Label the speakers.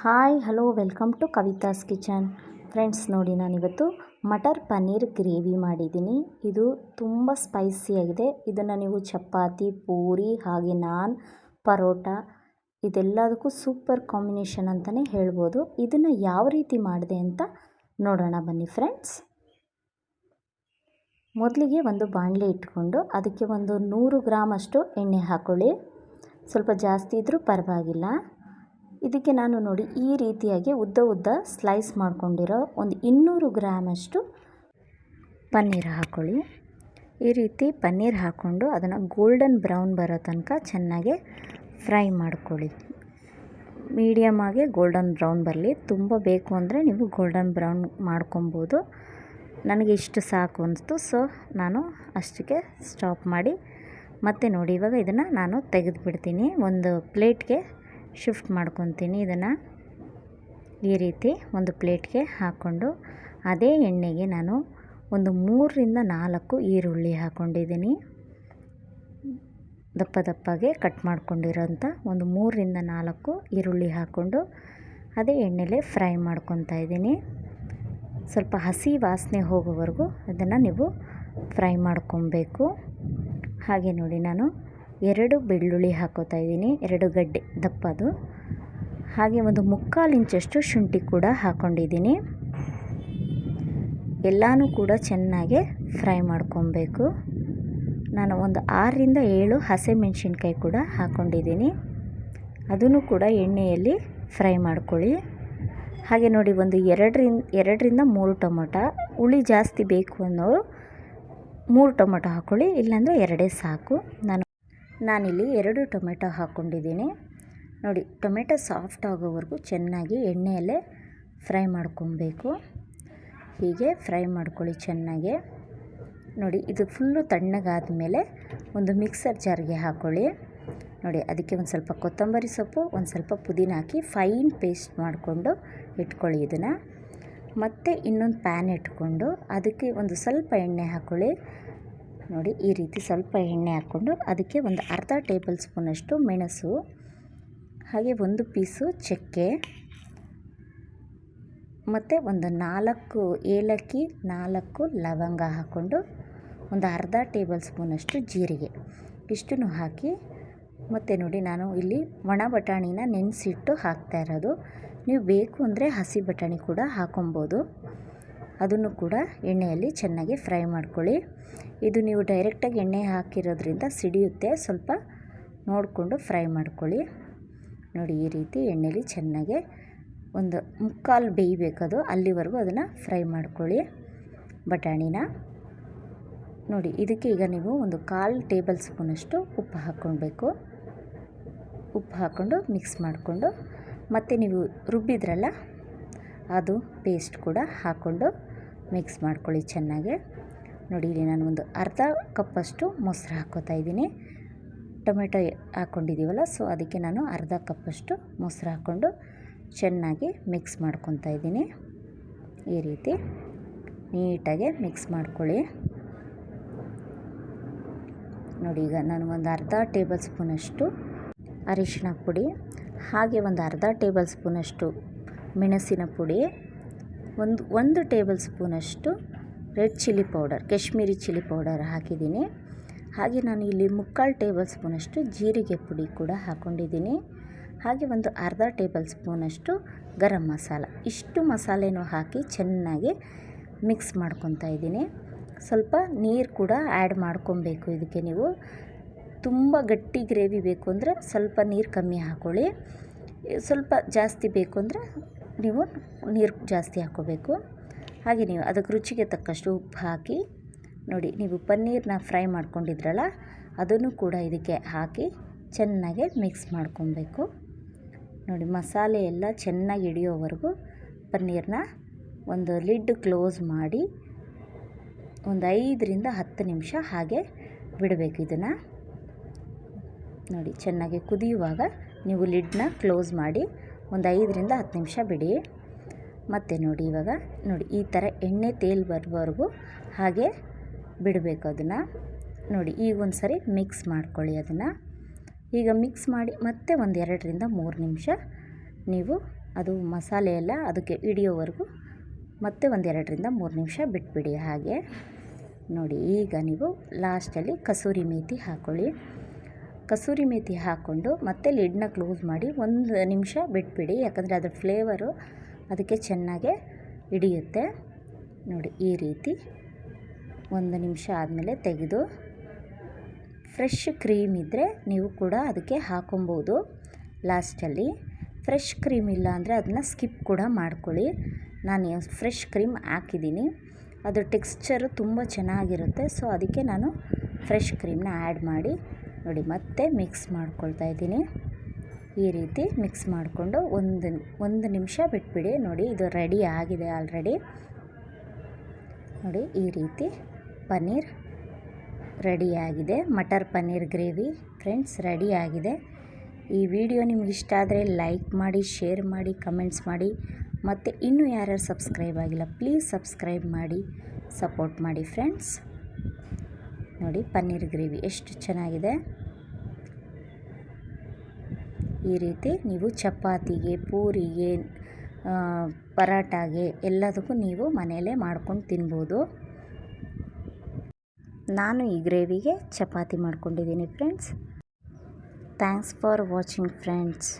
Speaker 1: Hi, hello, welcome to Kavitha's kitchen. Friends, ನೋಡಿ ನಾನಿವತ್ತು matar paneer gravy ಮಾಡಿದ್ದೀನಿ. ಇದು ತುಂಬ ಸ್ಪೈಸಿಯಾಗಿದೆ ಇದನ್ನು ನೀವು ಚಪಾತಿ, ಪೂರಿ, ಹಾಗೆ ನಾನ್, ಪರೋಟ ಇದೆಲ್ಲದಕ್ಕೂ ಸೂಪರ್ ಕಾಂಬಿನೇಷನ್ ಅಂತಲೇ ಹೇಳ್ಬೋದು. ಇದನ್ನು ಯಾವ ರೀತಿ ಮಾಡಿದೆ ಅಂತ ನೋಡೋಣ ಬನ್ನಿ ಫ್ರೆಂಡ್ಸ್. ಮೊದಲಿಗೆ ಒಂದು ಬಾಣಲೆ ಇಟ್ಕೊಂಡು ಅದಕ್ಕೆ ಒಂದು ನೂರು ಗ್ರಾಮಷ್ಟು ಎಣ್ಣೆ ಹಾಕ್ಕೊಳ್ಳಿ ಸ್ವಲ್ಪ ಜಾಸ್ತಿ ಇದ್ದರೂ ಪರವಾಗಿಲ್ಲ. ಇದಕ್ಕೆ ನಾನು ನೋಡಿ ಈ ರೀತಿಯಾಗಿ ಉದ್ದ ಉದ್ದ ಸ್ಲೈಸ್ ಮಾಡ್ಕೊಂಡಿರೋ ಒಂದು ಇನ್ನೂರು ಗ್ರಾಮಷ್ಟು ಪನ್ನೀರ್ ಹಾಕ್ಕೊಳ್ಳಿ ಈ ರೀತಿ ಪನ್ನೀರ್ ಹಾಕ್ಕೊಂಡು ಅದನ್ನು ಗೋಲ್ಡನ್ ಬ್ರೌನ್ ಬರೋ ತನಕ ಚೆನ್ನಾಗಿ ಫ್ರೈ ಮಾಡ್ಕೊಳ್ಳಿ. ಮೀಡಿಯಮ್ ಆಗಿ ಗೋಲ್ಡನ್ ಬ್ರೌನ್ ಬರಲಿ. ತುಂಬ ಬೇಕು ಅಂದರೆ ನೀವು ಗೋಲ್ಡನ್ ಬ್ರೌನ್ ಮಾಡ್ಕೊಬೋದು. ನನಗೆ ಇಷ್ಟು ಸಾಕು ಅನಿಸ್ತು. ಸೊ, ನಾನು ಅಷ್ಟಕ್ಕೆ ಸ್ಟಾಪ್ ಮಾಡಿ ಮತ್ತೆ ನೋಡಿ. ಇವಾಗ ಇದನ್ನು ನಾನು ತೆಗೆದುಬಿಡ್ತೀನಿ. ಒಂದು ಪ್ಲೇಟ್ಗೆ ಶಿಫ್ಟ್ ಮಾಡ್ಕೊತೀನಿ ಇದನ್ನು ಈ ರೀತಿ ಒಂದು ಪ್ಲೇಟ್ಗೆ ಹಾಕ್ಕೊಂಡು ಅದೇ ಎಣ್ಣೆಗೆ ನಾನು ಒಂದು ಮೂರರಿಂದ ನಾಲ್ಕು ಈರುಳ್ಳಿ ಹಾಕ್ಕೊಂಡಿದ್ದೀನಿ ದಪ್ಪ ದಪ್ಪಗೆ ಕಟ್ ಮಾಡ್ಕೊಂಡಿರೋಂಥ ಒಂದು ಮೂರರಿಂದ ನಾಲ್ಕು ಈರುಳ್ಳಿ ಹಾಕ್ಕೊಂಡು ಅದೇ ಎಣ್ಣೆಲೆ ಫ್ರೈ ಮಾಡ್ಕೊತಾ ಇದ್ದೀನಿ. ಸ್ವಲ್ಪ ಹಸಿ ವಾಸನೆ ಹೋಗೋವರೆಗೂ ಅದನ್ನು ನೀವು ಫ್ರೈ ಮಾಡ್ಕೊಬೇಕು. ಹಾಗೆ ನೋಡಿ ನಾನು ಎರಡು ಬೆಳ್ಳುಳ್ಳಿ ಹಾಕೋತಾ ಇದ್ದೀನಿ, ಎರಡು ಗಡ್ಡೆ ದಪ್ಪದು ಹಾಗೆ ಒಂದು ಮುಕ್ಕಾಲು ಇಂಚಷ್ಟು ಶುಂಠಿ ಕೂಡ ಹಾಕ್ಕೊಂಡಿದ್ದೀನಿ ಎಲ್ಲನೂ ಕೂಡ ಚೆನ್ನಾಗಿ ಫ್ರೈ ಮಾಡ್ಕೊಬೇಕು. ನಾನು ಒಂದು ಆರರಿಂದ ಏಳು ಹಸಿಮೆಣ್ಸಿನ್ಕಾಯಿ ಕೂಡ ಹಾಕ್ಕೊಂಡಿದ್ದೀನಿ ಅದನ್ನು ಕೂಡ ಎಣ್ಣೆಯಲ್ಲಿ ಫ್ರೈ ಮಾಡ್ಕೊಳ್ಳಿ. ಹಾಗೆ ನೋಡಿ ಒಂದು ಎರಡರಿಂದ ಎರಡರಿಂದ ಮೂರು ಟೊಮೊಟ, ಹುಳಿ ಜಾಸ್ತಿ ಬೇಕು ಅನ್ನೋರು ಮೂರು ಟೊಮೊಟೊ ಹಾಕ್ಕೊಳ್ಳಿ ಇಲ್ಲಾಂದರೆ ಎರಡೇ ಸಾಕು. ನಾನು ನಾನಿಲ್ಲಿ ಎರಡು ಟೊಮೆಟೊ ಹಾಕ್ಕೊಂಡಿದ್ದೀನಿ. ನೋಡಿ, ಟೊಮೆಟೊ ಸಾಫ್ಟ್ ಆಗೋವರೆಗೂ ಚೆನ್ನಾಗಿ ಎಣ್ಣೆಯಲ್ಲೇ ಫ್ರೈ ಮಾಡ್ಕೊಬೇಕು. ಹೀಗೆ ಫ್ರೈ ಮಾಡ್ಕೊಳ್ಳಿ ಚೆನ್ನಾಗಿ. ನೋಡಿ, ಇದು ಫುಲ್ಲು ತಣ್ಣಗಾದ ಮೇಲೆ ಒಂದು ಮಿಕ್ಸರ್ ಜಾರ್ಗೆ ಹಾಕ್ಕೊಳ್ಳಿ ನೋಡಿ, ಅದಕ್ಕೆ ಒಂದು ಸ್ವಲ್ಪ ಕೊತ್ತಂಬರಿ ಸೊಪ್ಪು, ಒಂದು ಸ್ವಲ್ಪ ಪುದೀನ ಹಾಕಿ ಫೈನ್ ಪೇಸ್ಟ್ ಮಾಡಿಕೊಂಡು ಇಟ್ಕೊಳ್ಳಿ ಇದನ್ನು. ಮತ್ತು ಇನ್ನೊಂದು ಪ್ಯಾನ್ ಇಟ್ಕೊಂಡು ಅದಕ್ಕೆ ಒಂದು ಸ್ವಲ್ಪ ಎಣ್ಣೆ ಹಾಕ್ಕೊಳ್ಳಿ ನೋಡಿ ಈ ರೀತಿ ಸ್ವಲ್ಪ ಎಣ್ಣೆ ಹಾಕ್ಕೊಂಡು ಅದಕ್ಕೆ ಒಂದು ಅರ್ಧ ಟೇಬಲ್ ಸ್ಪೂನಷ್ಟು ಮೆಣಸು, ಹಾಗೆ ಒಂದು ಪೀಸು ಚಕ್ಕೆ, ಮತ್ತು ಒಂದು ನಾಲ್ಕು ಏಲಕ್ಕಿ, ನಾಲ್ಕು ಲವಂಗ ಹಾಕ್ಕೊಂಡು ಒಂದು ಅರ್ಧ ಟೇಬಲ್ ಸ್ಪೂನಷ್ಟು ಜೀರಿಗೆ. ಇಷ್ಟನ್ನು ಹಾಕಿ, ಮತ್ತು ನೋಡಿ ನಾನು ಇಲ್ಲಿ ಒಣ ಬಟಾಣಿನ ನೆನೆಸಿಟ್ಟು ಹಾಕ್ತಾ ಇರೋದು. ನೀವು ಬೇಕು ಅಂದರೆ ಹಸಿ ಬಟಾಣಿ ಕೂಡ ಹಾಕೊಬೋದು. ಅದನ್ನು ಕೂಡ ಎಣ್ಣೆಯಲ್ಲಿ ಚೆನ್ನಾಗಿ ಫ್ರೈ ಮಾಡ್ಕೊಳ್ಳಿ. ಇದು ನೀವು ಡೈರೆಕ್ಟಾಗಿ ಎಣ್ಣೆ ಹಾಕಿರೋದ್ರಿಂದ ಸಿಡಿಯುತ್ತೆ. ಸ್ವಲ್ಪ ನೋಡಿಕೊಂಡು ಫ್ರೈ ಮಾಡ್ಕೊಳ್ಳಿ. ನೋಡಿ, ಈ ರೀತಿ ಎಣ್ಣೆಲಿ ಚೆನ್ನಾಗೆ ಒಂದು ಮುಕ್ಕಾಲು ಬೇಯಬೇಕದು ಅಲ್ಲಿವರೆಗೂ ಅದನ್ನು ಫ್ರೈ ಮಾಡ್ಕೊಳ್ಳಿ. ಬಟಾಣಿನ. ನೋಡಿ, ಇದಕ್ಕೆ ಈಗ ನೀವು ಒಂದು ಕಾಲು ಟೇಬಲ್ ಸ್ಪೂನಷ್ಟು ಉಪ್ಪು ಹಾಕ್ಕೊಳ್ಬೇಕು. ಉಪ್ಪು ಹಾಕ್ಕೊಂಡು ಮಿಕ್ಸ್ ಮಾಡಿಕೊಂಡು, ಮತ್ತು ನೀವು ರುಬ್ಬಿದ್ರಲ್ಲ ಅದು ಪೇಸ್ಟ್ ಕೂಡ ಹಾಕ್ಕೊಂಡು ಮಿಕ್ಸ್ ಮಾಡ್ಕೊಳ್ಳಿ ಚೆನ್ನಾಗಿ. ನೋಡಿ, ಇಲ್ಲಿ ನಾನು ಒಂದು ಅರ್ಧ ಕಪ್ಪಷ್ಟು ಮೊಸರು ಹಾಕ್ಕೋತಾ ಇದ್ದೀನಿ. ಟೊಮೆಟೊ ಹಾಕ್ಕೊಂಡಿದ್ದೀವಲ್ಲ ಸೊ ಅದಕ್ಕೆ ನಾನು ಅರ್ಧ ಕಪ್ಪಷ್ಟು ಮೊಸರು ಹಾಕ್ಕೊಂಡು ಚೆನ್ನಾಗಿ ಮಿಕ್ಸ್ ಮಾಡ್ಕೊತಾ ಇದ್ದೀನಿ. ಈ ರೀತಿ ನೀಟಾಗಿ ಮಿಕ್ಸ್ ಮಾಡ್ಕೊಳ್ಳಿ. ನೋಡಿ, ಈಗ ನಾನು ಒಂದು ಅರ್ಧ ಟೇಬಲ್ ಸ್ಪೂನಷ್ಟು ಅರಿಶಿಣ ಪುಡಿ, ಹಾಗೆ ಒಂದು ಅರ್ಧ ಟೇಬಲ್ ಸ್ಪೂನಷ್ಟು ಮೆಣಸಿನ ಪುಡಿ, ಒಂದು ಒಂದು ಟೇಬಲ್ ಸ್ಪೂನಷ್ಟು red chilli powder, Kashmiri chilli powder ಹಾಕಿದ್ದೀನಿ. ಹಾಗೆ ನಾನು ಇಲ್ಲಿ ಮುಕ್ಕಾಲು ಟೇಬಲ್ ಸ್ಪೂನಷ್ಟು ಜೀರಿಗೆ ಪುಡಿ ಕೂಡ ಹಾಕ್ಕೊಂಡಿದ್ದೀನಿ ಹಾಗೆ ಒಂದು ಅರ್ಧ ಟೇಬಲ್ ಸ್ಪೂನಷ್ಟು ಗರಂ ಮಸಾಲ. ಇಷ್ಟು ಮಸಾಲೆನೂ ಹಾಕಿ ಚೆನ್ನಾಗಿ ಮಿಕ್ಸ್ ಮಾಡ್ಕೊತಾ ಇದ್ದೀನಿ. ಸ್ವಲ್ಪ ನೀರು ಕೂಡ ಆ್ಯಡ್ ಮಾಡ್ಕೊಬೇಕು ಇದಕ್ಕೆ ನೀವು. ತುಂಬ ಗಟ್ಟಿ ಗ್ರೇವಿ ಬೇಕು ಅಂದರೆ ಸ್ವಲ್ಪ ನೀರು ಕಮ್ಮಿ ಹಾಕ್ಕೊಳ್ಳಿ ಸ್ವಲ್ಪ ಜಾಸ್ತಿ ಬೇಕು ಅಂದರೆ ನೀವು ನೀರು ಜಾಸ್ತಿ ಹಾಕ್ಕೋಬೇಕು. ಹಾಗೆ ನೀವು ಅದಕ್ಕೆ ರುಚಿಗೆ ತಕ್ಕಷ್ಟು ಉಪ್ಪು ಹಾಕಿ, ನೋಡಿ ನೀವು ಪನ್ನೀರನ್ನ ಫ್ರೈ ಮಾಡ್ಕೊಂಡಿದ್ರಲ್ಲ, ಅದನ್ನು ಕೂಡ ಇದಕ್ಕೆ ಹಾಕಿ ಚೆನ್ನಾಗೆ ಮಿಕ್ಸ್ ಮಾಡ್ಕೊಬೇಕು. ನೋಡಿ ಮಸಾಲೆ ಎಲ್ಲ ಚೆನ್ನಾಗಿ ಹಿಡಿಯೋವರೆಗೂ ಪನ್ನೀರನ್ನ ಒಂದು ಲಿಡ್ ಕ್ಲೋಸ್ ಮಾಡಿ ಒಂದು ಐದರಿಂದ ಹತ್ತು ನಿಮಿಷ ಹಾಗೆ ಬಿಡಬೇಕು ಇದನ್ನು. ನೋಡಿ ಚೆನ್ನಾಗಿ ಕುದಿಯುವಾಗ ನೀವು ಲಿಡ್ನ ಕ್ಲೋಸ್ ಮಾಡಿ ಒಂದು ಐದರಿಂದ ಹತ್ತು ನಿಮಿಷ ಬಿಡಿ. ಮತ್ತೆ ನೋಡಿ ಇವಾಗ, ನೋಡಿ ಈ ಥರ ಎಣ್ಣೆ ತೇಲ್ ಬರುವವರೆಗೂ ಹಾಗೆ ಬಿಡಬೇಕು ಅದನ್ನು. ನೋಡಿ ಈಗ ಒಂದು ಸರಿ ಮಿಕ್ಸ್ ಮಾಡ್ಕೊಳ್ಳಿ ಅದನ್ನು. ಈಗ ಮಿಕ್ಸ್ ಮಾಡಿ ಮತ್ತೆ ಒಂದು ಎರಡರಿಂದ ಮೂರು ನಿಮಿಷ ನೀವು ಅದು ಮಸಾಲೆ ಎಲ್ಲ ಅದಕ್ಕೆ ಹಿಡಿಯೋವರೆಗೂ ಮತ್ತೆ ಒಂದು ಎರಡರಿಂದ ಮೂರು ನಿಮಿಷ ಬಿಟ್ಬಿಡಿ ಹಾಗೆ. ನೋಡಿ ಈಗ ನೀವು ಲಾಸ್ಟಲ್ಲಿ ಕಸೂರಿ ಮೇಥಿ ಹಾಕ್ಕೊಳ್ಳಿ ಕಸೂರಿ ಮೇಥಿ ಹಾಕ್ಕೊಂಡು ಮತ್ತೆ ಲಿಡ್ನ ಕ್ಲೋಸ್ ಮಾಡಿ ಒಂದು ನಿಮಿಷ ಬಿಟ್ಬಿಡಿ, ಯಾಕಂದರೆ ಅದರ ಫ್ಲೇವರು ಅದಕ್ಕೆ ಚೆನ್ನಾಗೆ ಹಿಡಿಯುತ್ತೆ. ನೋಡಿ, ಈ ರೀತಿ ಒಂದು ನಿಮಿಷ ಆದಮೇಲೆ ತೆಗೆದು ಫ್ರೆಶ್ ಕ್ರೀಮ್ ಇದ್ದರೆ ನೀವು ಕೂಡ ಅದಕ್ಕೆ ಹಾಕೊಬೋದು ಲಾಸ್ಟಲ್ಲಿ. ಫ್ರೆಶ್ ಕ್ರೀಮ್ ಇಲ್ಲ ಅಂದರೆ ಅದನ್ನ ಸ್ಕಿಪ್ ಕೂಡ ಮಾಡ್ಕೊಳ್ಳಿ. ನಾನು ಫ್ರೆಶ್ ಕ್ರೀಮ್ ಹಾಕಿದ್ದೀನಿ. ಅದು ಟೆಕ್ಸ್ಚರು ತುಂಬ ಚೆನ್ನಾಗಿರುತ್ತೆ ಸೊ ಅದಕ್ಕೆ ನಾನು ಫ್ರೆಶ್ ಕ್ರೀಮ್ನ ಆ್ಯಡ್ ಮಾಡಿ ನೋಡಿ, ಮತ್ತೆ ಮಿಕ್ಸ್ ಮಾಡ್ಕೊಳ್ತಾ ಇದ್ದೀನಿ. ಈ ರೀತಿ ಮಿಕ್ಸ್ ಮಾಡಿಕೊಂಡು ಒಂದು ಒಂದು ನಿಮಿಷ ಬಿಟ್ಬಿಡಿ. ನೋಡಿ, ಇದು ರೆಡಿ ಆಗಿದೆ ಆಲ್ರೆಡಿ ನೋಡಿ, ಈ ರೀತಿ ಪನ್ನೀರ್ ರೆಡಿಯಾಗಿದೆ ಮಟರ್ ಪನ್ನೀರ್ ಗ್ರೇವಿ ಫ್ರೆಂಡ್ಸ್ ರೆಡಿಯಾಗಿದೆ ಈ ವಿಡಿಯೋ ನಿಮ್ಗೆ ಇಷ್ಟ ಆದರೆ ಲೈಕ್ ಮಾಡಿ ಶೇರ್ ಮಾಡಿ ಕಮೆಂಟ್ಸ್ ಮಾಡಿ. ಮತ್ತು ಇನ್ನೂ ಯಾರ್ಯಾರು ಸಬ್ಸ್ಕ್ರೈಬ್ ಆಗಿಲ್ಲ ಪ್ಲೀಸ್ ಸಬ್ಸ್ಕ್ರೈಬ್ ಮಾಡಿ ಸಪೋರ್ಟ್ ಮಾಡಿ ಫ್ರೆಂಡ್ಸ್ ನೋಡಿ, ಪನ್ನೀರ್ ಗ್ರೇವಿ ಎಷ್ಟು ಚೆನ್ನಾಗಿದೆ. ಈ ರೀತಿ ನೀವು ಚಪಾತಿಗೆ, ಪೂರಿಗೆ ಪರಾಟಾಗೆ ಎಲ್ಲದಕ್ಕೂ ನೀವು ಮನೆಯಲ್ಲೇ ಮಾಡ್ಕೊಂಡು ತಿನ್ಬೋದು. ನಾನು ಈ ಗ್ರೇವಿಗೆ ಚಪಾತಿ ಮಾಡ್ಕೊಂಡಿದ್ದೀನಿ friends. Thanks for watching friends.